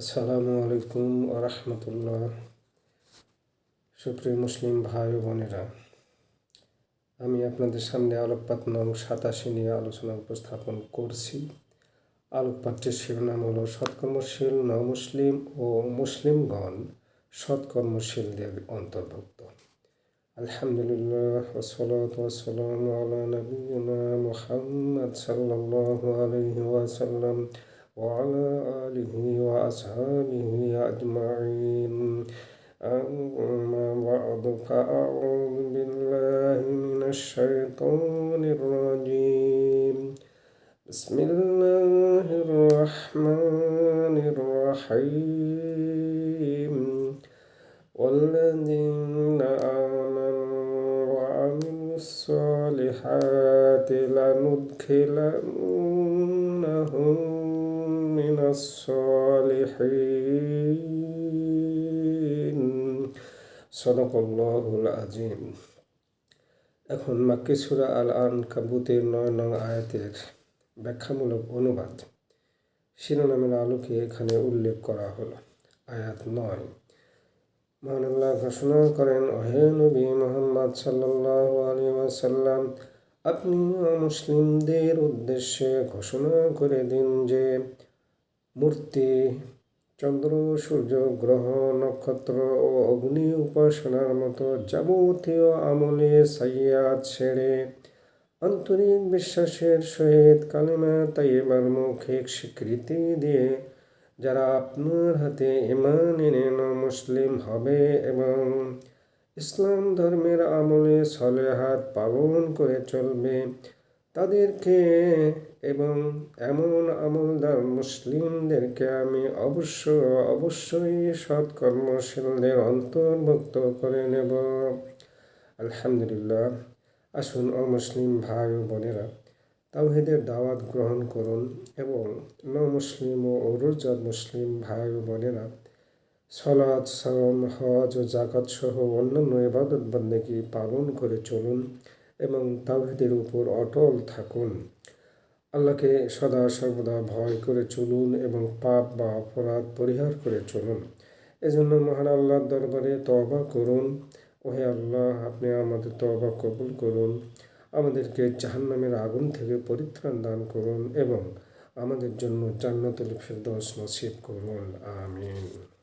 আসসালামু আলাইকুম আরহামতুল্লাহ সুপ্রিয় মুসলিম ভাই ও বোনেরা, আমি আপনাদের সামনে আলোকপাত নং সাতাশি নিয়ে আলোচনা উপস্থাপন করছি। আলোকপাতটির শিরোনাম হল, সৎকর্মশীল ন মুসলিম ও মুসলিমগণ সৎকর্মশীলদের অন্তর্ভুক্ত। আলহামদুলিল্লাহ ওসলাত وعلى آله وأصحابه أجمعين. أما بعد فأعوذ بالله من الشيطان الرجيم. بسم الله الرحمن الرحيم. والذين آمنوا وعملوا الصالحات لندخلنهم الصالحين صدق الله العظيم এখন মাক্কি সুরা আল আন কাবুতের নয় নং আয়াতের ব্যাখ্যামূলক অনুবাদ শিরোনামের আলোকে এখানে উল্লেখ করা হলো আয়াত নয় মহানুল্লাহ ঘোষণা করেন ওহে নবী মোহাম্মদ সাল্লাহ আলী ওয়াসাল্লাম আপনি মুসলিমদের উদ্দেশ্যে ঘোষণা করে দিন যে মূর্তি, চন্দ্র, সূর্য, গ্রহ, নক্ষত্র ও অগ্নি উপাসনার মতো যাবতীয় আমলে সাইয়া ছেড়ে আন্তরিক বিশ্বাসের সহিত কালিমা তাইবার মৌখিক স্বীকৃতি দিয়ে যারা আপনার হাতে ইমান এনে মুসলিম হবে এবং ইসলাম ধর্মের আমলে সলেহাত পালন করে চলবে তাদেরকে এবং এমন আমলদার মুসলিমদেরকে আমি অবশ্য, অবশ্যই সৎকর্মশীলদের অন্তর্ভুক্ত করে নেব। আলহামদুলিল্লাহ। আসুন অমুসলিম ভাই ও বোনেরা, তাওহিদের দাওয়াত গ্রহণ করুন এবং ন মুসলিম ও অরুজাদ মুসলিম ভাই ও বোনেরা সলাদ সালাম হজ ও জাকাত সহ অন্যান্য এবাদত বন্দেগী পালন করে চলুন। এবং তাওহিদের উপর অটল থাকুন। আল্লাহকে সদা সর্বদা ভয় করে চলুন এবং পাপ বা অপরাধ পরিহার করে চলুন। এজন্য মহান আল্লাহর দরবারে তবা করুন। ওহে আল্লাহ, আপনি আমাদের তবা কবুল করুন। আমাদেরকে জাহান্নামের আগুন থেকে পরিত্রাণ দান করুন এবং আমাদের জন্য জান্নাতুল ফিরদৌস নসিব করুন। আমিন।